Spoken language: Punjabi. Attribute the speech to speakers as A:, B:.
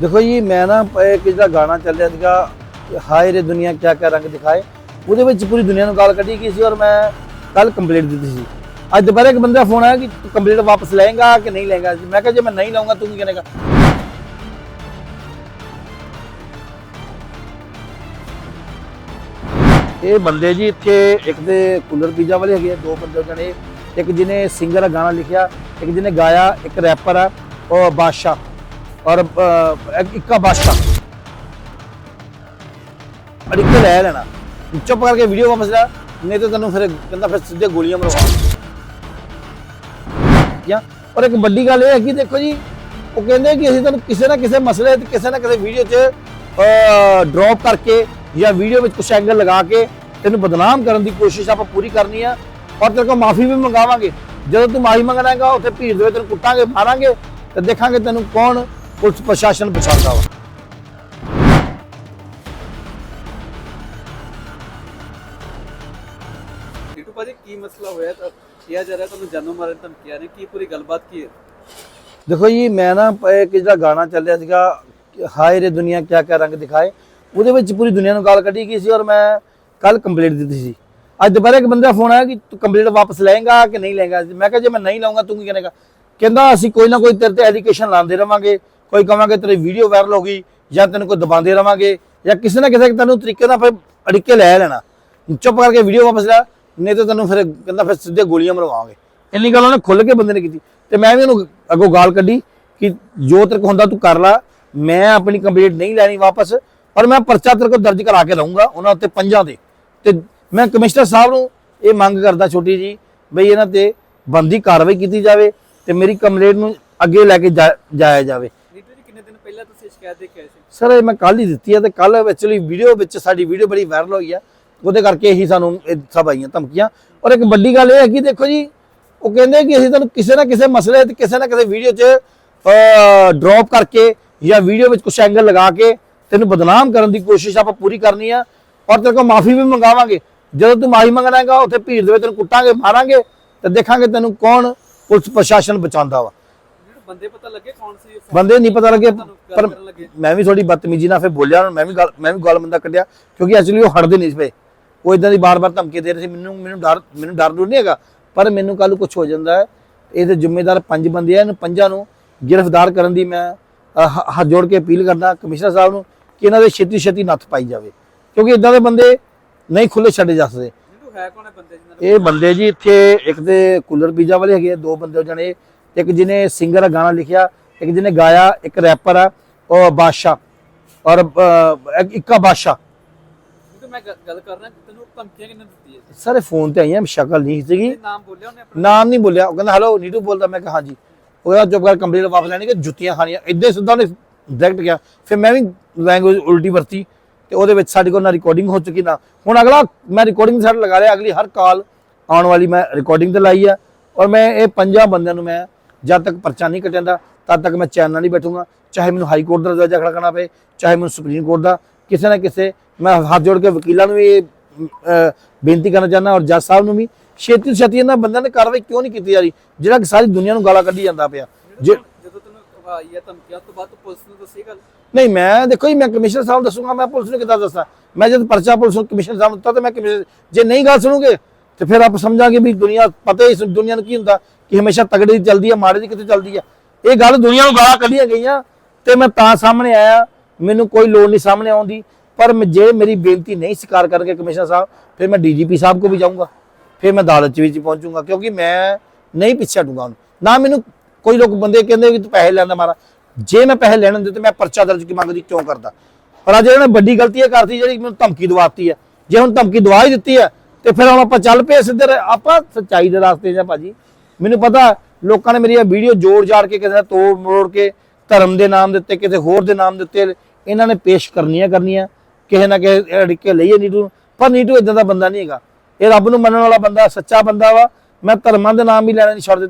A: ਦੇਖੋ ਜੀ ਮੈਂ ਨਾ ਇੱਕ ਜਿਹੜਾ ਗਾਣਾ ਚੱਲਿਆ ਸੀਗਾ ਹਾਏ ਰੇ ਦੁਨੀਆ ਕਿਆ ਕਿਆ ਰੰਗ ਦਿਖਾਏ। ਉਹਦੇ ਵਿੱਚ ਪੂਰੀ ਦੁਨੀਆ ਨੂੰ ਗਾਲ ਕੱਢੀ ਗਈ ਸੀ ਔਰ ਮੈਂ ਕੱਲ ਕੰਪਲੀਟ ਦਿੱਤੀ ਸੀ। ਅੱਜ ਦੁਬਾਰਾ ਇੱਕ ਬੰਦਾ ਫੋਨ ਆਇਆ ਕਿ ਤੂੰ ਕੰਪਲੀਟ ਵਾਪਸ ਲਏਗਾ ਕਿ ਨਹੀਂ ਲਏਗਾ? ਮੈਂ ਕਿਹਾ ਜੇ ਮੈਂ ਨਹੀਂ ਲਾਉਂਗਾ ਤੂੰ ਕੀ ਕਰੇਗਾ? ਇਹ ਬੰਦੇ ਜੀ ਇੱਥੇ ਇੱਕ ਦੇ ਕੂਲਰ ਪੀਜ਼ਾ ਵਾਲੇ ਹੈਗੇ ਆ, ਦੋ ਬੰਦੇ ਜਣੇ। ਇੱਕ ਜਿਹਨੇ ਸਿੰਗਰ ਦਾ ਗਾਣਾ ਲਿਖਿਆ ਇੱਕ ਜਿਹਨੇ ਗਾਇਆ ਇੱਕ ਰੈਪਰ ਆ ਉਹ ਬਾਦਸ਼ਾਹ। ਔਰ ਇੱਕ- ਇੱਕਾ ਬਾਦਸ਼ਾਹ ਅੜਿੱਕੇ ਲੈ ਲੈਣਾ। ਚੁੱਪ ਕਰਕੇ ਵੀਡੀਓ ਵਾਪਸ ਲੈ। ਨਹੀਂ ਤਾਂ ਤੈਨੂੰ ਫਿਰ ਕਹਿੰਦਾ ਫਿਰ ਸਿੱਧੇ ਗੋਲੀਆਂ ਮਰਵਾ। ਕਿਆ ਔਰ ਇੱਕ ਵੱਡੀ ਗੱਲ ਇਹ ਹੈ ਕਿ ਦੇਖੋ ਜੀ, ਉਹ ਕਹਿੰਦੇ ਕਿ ਅਸੀਂ ਤੁਹਾਨੂੰ ਕਿਸੇ ਨਾ ਕਿਸੇ ਮਸਲੇ ਤੇ, ਕਿਸੇ ਨਾ ਕਿਸੇ ਵੀਡੀਓ 'ਚ ਡ੍ਰੌਪ ਕਰਕੇ ਜਾਂ ਵੀਡੀਓ ਵਿੱਚ ਕੁਝ ਐਂਗਲ ਲਗਾ ਕੇ ਤੈਨੂੰ ਬਦਨਾਮ ਕਰਨ ਦੀ ਕੋਸ਼ਿਸ਼ ਆਪਾਂ ਪੂਰੀ ਕਰਨੀ ਆ। ਔਰ ਤੇਰੇ ਕੋਲ ਮਾਫੀ ਵੀ ਮੰਗਾਵਾਂਗੇ। ਜਦੋਂ ਤੂੰ ਮਾਫੀ ਮੰਗਣਾ ਉੱਥੇ ਭੀੜ ਦੇ ਵਿੱਚ ਤੈਨੂੰ ਕੁੱਟਾਂਗੇ, ਮਾਰਾਂਗੇ ਤੇ ਦੇਖਾਂਗੇ ਤੈਨੂੰ ਕੌਣ ਪੁਲਿਸ ਪ੍ਰਸ਼ਾਸਨ ਬਚਾਉਂਦਾ ਵਾ।
B: ਟੀਟੂ ਭਾਜੀ ਕੀ ਮਸਲਾ ਹੋਇਆ? ਤਾਂ ਕਿਹਾ ਜਾ ਰਿਹਾ ਤੁਹਾਨੂੰ ਜਾਨੋਂ ਮਾਰਨ ਧਮਕੀਆਂ ਨੇ। ਕੀ ਪੂਰੀ ਗੱਲਬਾਤ ਕੀ ਹੈ?
A: ਦੇਖੋ ਜੀ ਮੈਂ ਨਾ ਇੱਕ ਜਿਹੜਾ ਗਾਣਾ ਚੱਲਿਆ ਸੀਗਾ ਹਾਏ ਰੇ ਦੁਨੀਆ ਕਿਆ ਕਿਆ ਰੰਗ ਦਿਖਾਏ। ਉਹਦੇ ਵਿੱਚ ਪੂਰੀ ਦੁਨੀਆ ਨੂੰ ਗਾਲ ਕੱਢੀ ਗਈ ਸੀ ਔਰ ਮੈਂ ਕੱਲ ਕੰਪਲੀਟ ਦਿੱਤੀ ਸੀ। ਅੱਜ ਦੁਪਹਿਰੇ ਇੱਕ ਬੰਦਾ ਫੋਨ ਆਇਆ ਕਿ ਤੂੰ ਕੰਪਲੀਟ ਵਾਪਸ ਲਏਗਾ ਕਿ ਨਹੀਂ ਲਏਗਾ? ਮੈਂ ਕਿਹਾ ਜੇ ਮੈਂ ਨਹੀਂ ਲਾਉਂਗਾ ਤੂੰ ਕੀ ਕਰੇਗਾ? ਕਹਿੰਦਾ ਅਸੀਂ ਕੋਈ ਨਾ ਕੋਈ ਤੇਰੇ ਤੇ ਐਜੂਕੇਸ਼ਨ ਲਾਉਂਦੇ ਰਵਾਂਗੇ। ਕੋਈ ਕਵਾਂਗੇ ਤੇਰੀ ਵੀਡੀਓ ਵਾਇਰਲ ਹੋ ਗਈ ਜਾਂ ਤੈਨੂੰ ਕੋਈ ਦਬਾਉਂਦੇ ਰਵਾਂਗੇ ਜਾਂ ਕਿਸੇ ਨਾ ਕਿਸੇ ਤੈਨੂੰ ਤਰੀਕੇ ਨਾਲ ਫਿਰ ਅੜਿੱਕੇ ਲੈ ਲੈਣਾ। ਚੁੱਪ ਕਰਕੇ ਵੀਡੀਓ ਵਾਪਸ ਲੈ, ਨਹੀਂ ਤਾਂ ਤੈਨੂੰ ਫਿਰ ਕਹਿੰਦਾ ਫਿਰ ਸਿੱਧੇ ਗੋਲੀਆਂ ਮਰਵਾਵਾਂਗੇ। ਇੰਨੀ ਗੱਲ ਉਹਨੇ ਖੁੱਲ ਕੇ ਬੰਦੇ ਨੇ ਕੀਤੀ। ਤੇ ਮੈਂ ਵੀ ਉਹਨੂੰ ਅੱਗੋਂ ਗਾਲ ਕੱਢੀ ਕਿ ਜੋ ਤੇਰੇ ਕੋਲ ਹੁੰਦਾ ਤੂੰ ਕਰ ਲੈ, ਮੈਂ ਆਪਣੀ ਕੰਪਲੀਟ ਨਹੀਂ ਲੈਣੀ ਵਾਪਸ, ਪਰ ਮੈਂ ਪਰਚਾ ਤੇਰੇ ਕੋਲ ਦਰਜ ਕਰਾ ਕੇ ਲਾਉਂਗਾ ਉਹਨਾਂ ਉੱਤੇ ਪੰਜਾਂ ਦੇ। ਤੇ ਮੈਂ ਕਮਿਸ਼ਨਰ ਸਾਹਿਬ ਨੂੰ ਇਹ ਮੰਗ ਕਰਦਾ ਛੋਟੀ ਜੀ, ਬਈ ਇਹਨਾਂ ਤੇ ਬੰਦੀ ਕਾਰਵਾਈ ਕੀਤੀ ਜਾਵੇ ਤੇ ਮੇਰੀ ਕੰਪਲੀਟ ਨੂੰ ਅੱਗੇ ਲੈ ਕੇ ਜਾ- ਜਾਇਆ ਜਾਵੇ।
B: ਕਿੰਨੇ ਦਿਨ ਪਹਿਲਾਂ ਤੁਸੀਂ ਸ਼ਿਕਾਇਤ ਦੇ ਕੇ ਆਏ ਸੀ?
A: ਸਰ, ਇਹ ਮੈਂ ਕੱਲ ਹੀ ਦਿੱਤੀ ਹੈ ਤੇ ਕੱਲ ਐਕਚੁਅਲੀ ਵੀਡੀਓ ਵਿੱਚ ਸਾਡੀ ਵੀਡੀਓ ਬੜੀ ਵਾਇਰਲ ਹੋਈ ਹੈ। ਉਹਦੇ ਕਰਕੇ ਹੀ ਸਾਨੂੰ ਇਹ ਸਭ ਆਈਆਂ ਧਮਕੀਆਂ। ਔਰ ਇੱਕ ਵੱਡੀ ਗੱਲ ਇਹ ਹੈ ਕਿ ਦੇਖੋ ਜੀ, ਉਹ ਕਹਿੰਦੇ ਕਿ ਅਸੀਂ ਤੁਹਾਨੂੰ ਕਿਸੇ ਨਾ ਕਿਸੇ ਮਸਲੇ ਤੇ ਕਿਸੇ ਨਾ ਕਿਸੇ ਵੀਡੀਓ 'ਚ ਡ੍ਰੌਪ ਕਰਕੇ ਜਾਂ ਵੀਡੀਓ ਵਿੱਚ ਕੁਝ ਐਂਗਲ ਲਗਾ ਕੇ ਤੈਨੂੰ ਬਦਨਾਮ ਕਰਨ ਦੀ ਕੋਸ਼ਿਸ਼ ਆਪਾਂ ਪੂਰੀ ਕਰਨੀ ਆ। ਔਰ ਤੇਰੇ ਕੋਲ ਮਾਫੀ ਵੀ ਮੰਗਾਵਾਂਗੇ। ਜਦੋਂ ਤੂੰ ਮਾਫੀ ਮੰਗਣਾ ਉੱਥੇ ਭੀੜ ਦੇ ਵਿੱਚ ਤੈਨੂੰ ਕੁੱਟਾਂਗੇ, ਮਾਰਾਂਗੇ ਤੇ ਦੇਖਾਂਗੇ ਤੈਨੂੰ ਕੌਣ ਪੁਲਿਸ ਪ੍ਰਸ਼ਾਸਨ ਬਚਾਉਂਦਾ ਵਾ।
B: ਬੰਦੇ ਪਤਾ ਲੱਗੇ ਕੌਣ ਸੀ ਉਹ?
A: ਬੰਦੇ ਨਹੀਂ ਪਤਾ ਲੱਗੇ ਪਰ
B: ਕਰਨ ਲੱਗੇ।
A: ਮੈਂ ਵੀ ਥੋੜੀ ਬਦਤਮੀਜੀ ਨਾਲ ਫਿਰ ਬੋਲਿਆ ਨੂੰ, ਮੈਂ ਵੀ ਗੱਲ ਮੈਂ ਵੀ ਗੱਲ ਬੰਦਾ ਕੱਢਿਆ ਕਿਉਂਕਿ ਐਕਚੁਅਲੀ ਉਹ ਹਟਦੇ ਨਹੀਂ ਸੀ ਪਏ। ਉਹ ਇਦਾਂ ਦੀ ਬਾਰ-ਬਾਰ ਧਮਕੀ ਦੇ ਰਹੇ ਸੀ ਮੈਨੂੰ ਮੈਨੂੰ ਡਰ ਮੈਨੂੰ ਡਰ ਡਰ ਨਹੀਂ ਹੈਗਾ ਪਰ ਮੈਨੂੰ ਕੱਲ ਕੁਝ ਹੋ ਜਾਂਦਾ ਹੈ। ਇਹਦੇ ਜ਼ਿੰਮੇਦਾਰ ਪੰਜ ਬੰਦੇ ਆ ਇਹਨਾਂ ਪੰਜਾਂ ਨੂੰ ਗ੍ਰਿਫਤਾਰ ਕਰਨ ਦੀ ਮੈਂ ਅਹ, ਹ- ਹੱਥ ਜੋੜ ਕੇ ਅਪੀਲ ਕਰਦਾ ਕਮਿਸ਼ਨਰ ਸਾਹਿਬ ਨੂੰ ਕਿ ਇਹਨਾਂ ਦੇ ਛੇਤੀ ਛੇਤੀ ਨੱਥ ਪਾਈ ਜਾਵੇ। ਕਿਉਂਕਿ ਇਦਾਂ ਦੇ ਬੰਦੇ ਨਹੀਂ ਖੁੱਲੇ ਛੱਡੇ ਜਾ ਸਕਦੇ।
B: ਨੀਟੂ ਹੈ ਕੌਣ ਹੈ ਬੰਦੇ ਜਿਨ੍ਹਾਂ ਨੇ
A: ਇਹ ਬੰਦੇ ਜੀ ਇੱਥੇ ਇੱਕ ਦੇ ਕੂਲਰ ਪੀਜ਼ਾ ਵਾਲੇ ਹੈਗੇ ਆ, ਦੋ ਬੰਦੇ ਜਣੇ ਇੱਕ ਜਿਹਨੇ ਸਿੰਗਰ ਗਾਣਾ ਲਿਖਿਆ ਇੱਕ ਜਿਹਨੇ ਗਾਇਆ ਇੱਕ ਰੈਪਰ ਆ ਉਹ ਬਾਦਸ਼ਾਹ। ਔਰ ਇੱਕ- ਬਾਦਸ਼ਾਹ।
B: ਮੈਂ ਗੱਲ- ਕਰਨਾ ਤੈਨੂੰ ਧਮਕੀਆਂ ਕਿੰਨੇ ਦਿੱਤੀ
A: ਸਾਰੇ ਫੋਨ ਤੇ ਆਈਆਂ ਸ਼ਕਲ ਨਹੀਂ ਸੀਗੀ।
B: ਨਾਮ ਬੋਲਿਆ ਉਹਨੇ
A: ਨਾਮ ਨਹੀਂ ਬੋਲਿਆ। ਉਹ ਕਹਿੰਦਾ ਹੈਲੋ ਨੀਟੂ ਬੋਲਦਾ। ਮੈਂ ਕਿਹਾ ਹਾਂਜੀ। ਉਹ ਕਹਿੰਦਾ ਚੁੱਪ ਕਰ ਕੰਪਲੀਟ ਵਾਪਸ ਲੈਣੀ ਕਿ ਜੁੱਤੀਆਂ ਖਾਣੀਆਂ। ਇੱਦਾਂ ਸਿੱਧਾ ਉਹਨੇ ਡਾਇਰੈਕਟ ਗਿਆ ਫਿਰ ਮੈਂ ਵੀ ਲੈਂਗੁਏਜ ਉਲਟੀ ਵਰਤੀ ਤੇ ਉਹਦੇ ਵਿੱਚ ਸਾਡੇ ਕੋਲ ਨਾ ਰਿਕਾਰਡਿੰਗ ਹੋ ਚੁੱਕੀ ਨਾ। ਹੁਣ ਅਗਲਾ ਮੈਂ ਰਿਕਾਰਡਿੰਗ ਸੈੱਟ ਲਗਾ ਲਿਆ ਅਗਲੀ ਹਰ ਕਾਲ ਆਉਣ ਵਾਲੀ ਮੈਂ ਰਿਕਾਰਡਿੰਗ ਤੇ ਲਾਈ ਆ। ਔਰ ਮੈਂ ਇਹ ਪੰਜਾਂ ਬੰਦਿਆਂ ਨੂੰ ਮੈਂ ਜਦ ਤੱਕ ਪਰਚਾ ਨਹੀਂ ਕੱਟਿਆਂਦਾ ਤਦ ਤੱਕ ਮੈਂ ਚੈਨ ਨਾਲ ਨਹੀਂ ਬੈਠੂੰਗਾ। ਚਾਹੇ ਮੈਨੂੰ ਹਾਈ ਕੋਰਟ ਦਾ ਦਰਜਾ ਖੜਾ ਕਰਨਾ ਪਏ ਚਾਹੇ ਮੈਨੂੰ ਸੁਪਰੀਮ ਕੋਰਟ ਦਾ ਕਿਸੇ ਨਾ ਕਿਸੇ ਮੈਂ ਹੱਥ ਜੋੜ ਕੇ ਵਕੀਲਾਂ ਨੂੰ ਵੀ ਇਹ ਬੇਨਤੀ ਕਰਨਾ ਚਾਹੁੰਦਾ ਔਰ ਜੱਜ ਸਾਹਿਬ ਨੂੰ ਵੀ ਛੇਤੀ ਛੇਤੀ ਇਹਨਾਂ ਬੰਦਿਆਂ ਨੇ ਕਾਰਵਾਈ ਕਿਉਂ ਨਹੀਂ ਕੀਤੀ ਜਾ ਰਹੀ? ਜਿਹੜਾ ਕਿ ਸਾਰੀ ਦੁਨੀਆ ਨੂੰ ਗਾਲਾਂ ਕੱਢੀ ਜਾਂਦਾ ਪਿਆ। ਜੇ
B: ਜਦੋਂ ਤੈਨੂੰ ਆਈ ਹੈ ਧਮਕੀਆਂ ਉਸ ਤੋਂ ਬਾਅਦ ਤੂੰ ਪੁਲਿਸ ਨੂੰ ਦੱਸੀ ਗੱਲ?
A: ਨਹੀਂ ਮੈਂ ਦੇਖੋ ਜੀ ਮੈਂ ਕਮਿਸ਼ਨਰ ਸਾਹਿਬ ਦੱਸੂਗਾ ਮੈਂ ਪੁਲਿਸ ਨੂੰ ਕਿੱਦਾਂ ਦੱਸਾਂ? ਮੈਂ ਜਦ ਪਰਚਾ ਪੁਲਿਸ ਨੂੰ ਕਮਿਸ਼ਨਰ ਸਾਹਿਬ ਨੂੰ ਦਿੱਤਾ ਤੇ ਮੈਂ ਕਮਿਸ਼ਨਰ ਜੇ ਨਹੀਂ ਗੱਲ ਸੁਣੋਗੇ ਤੇ ਫਿਰ ਆਪ ਸਮਝਾਂਗੇ ਵੀ ਦੁਨੀਆ ਪਤਾ ਹੀ ਇਸ ਦੁਨੀਆ ਨੂੰ ਕੀ ਹੁੰਦਾ, ਕਿ ਹਮੇਸ਼ਾ ਤਗੜੇ ਦੀ ਚੱਲਦੀ ਹੈ ਮਾੜੇ ਦੀ ਕਿਤੇ ਚੱਲਦੀ ਹੈ ਇਹ ਗੱਲ ਦੁਨੀਆ ਨੂੰ ਗਾਲਾਂ ਕੱਢੀਆਂ ਗਈਆਂ ਤੇ ਮੈਂ ਤਾਂ ਸਾਹਮਣੇ ਆਇਆ, ਮੈਨੂੰ ਕੋਈ ਲੋੜ ਨਹੀਂ ਸਾਹਮਣੇ ਆਉਂਦੀ ਪਰ ਮੈਂ- ਜੇ ਮੇਰੀ ਬੇਨਤੀ ਨਹੀਂ ਸਵੀਕਾਰ ਕਰਕੇ ਕਮਿਸ਼ਨਰ ਸਾਹਿਬ, ਫਿਰ ਮੈਂ ਡੀਜੀਪੀ ਸਾਹਿਬ ਕੋ ਵੀ ਜਾਊਂਗਾ। ਫਿਰ ਮੈਂ ਅਦਾਲਤ 'ਚ ਵੀ ਪਹੁੰਚੂੰਗਾ, ਕਿਉਂਕਿ ਮੈਂ ਨਹੀਂ ਪਿੱਛੇ ਹਟੂੰਗਾ ਉਹਨੂੰ। ਨਾ ਮੈਨੂੰ ਕੋਈ ਲੋਕ ਬੰਦੇ ਕਹਿੰਦੇ ਕਿ ਤੂੰ ਪੈਸੇ ਲੈਂਦਾ ਮਾਰਾ। ਜੇ ਮੈਂ ਪੈਸੇ ਲੈਣ ਹੁੰਦੇ ਤੇ ਮੈਂ ਪਰਚਾ ਦਰਜ ਕੀ ਮੰਗਦੀ, ਕਿਉਂ ਕਰਦਾ? ਪਰ ਅੱਜ ਇਹਨਾਂ ਨੇ ਵੱਡੀ ਗਲਤੀ ਇਹ ਕਰਤੀ ਜਿਹੜੀ ਮੈਨੂੰ ਧਮਕੀ ਦਵਾਤੀ ਹੈ ਜੇ ਹੁਣ ਧਮਕੀ ਦਵਾ ਹੀ ਦਿੱਤੀ ਹੈ ਤੇ ਫਿਰ ਹੁਣ ਆਪਾਂ ਚੱਲ ਪਏ ਸਿੱਧੇ ਆਪਾਂ ਸੱਚਾਈ ਦੇ ਰਸਤੇ 'ਚ ਆ ਭਾਜੀ। ਮੈਨੂੰ ਪਤਾ ਲੋਕਾਂ ਨੇ ਮੇਰੀ ਇਹ ਵੀਡੀਓ ਜੋੜ ਜਾੜ ਕੇ ਕਿਸੇ ਦਾ ਤੋੜ ਮੋੜ ਕੇ ਧਰਮ ਦੇ ਨਾਮ ਦੇ ਉੱਤੇ ਕਿਸੇ ਹੋਰ ਦੇ ਨਾਮ ਦੇ ਉੱਤੇ ਇਹਨਾਂ ਨੇ ਪੇਸ਼ ਕਰਨੀਆਂ ਕਰਨੀਆਂ, ਕਿਸੇ ਨਾ ਕਿਸੇ ਅੜਿੱਕੇ ਲਈਏ ਨੀਟੂ। ਨੂੰ। ਪਰ ਨੀਟੂ ਇਦਾਂ ਦਾ ਬੰਦਾ ਨਹੀਂ ਹੈਗਾ। ਇਹ ਰੱਬ ਨੂੰ ਮੰਨਣ ਵਾਲਾ ਬੰਦਾ, ਸੱਚਾ ਬੰਦਾ ਵਾ। ਮੈਂ ਧਰਮਾਂ ਦੇ ਨਾਮ ਵੀ ਲੈਣਾ ਨਹੀਂ ਛੱਡ ਦਿੱਤਾ।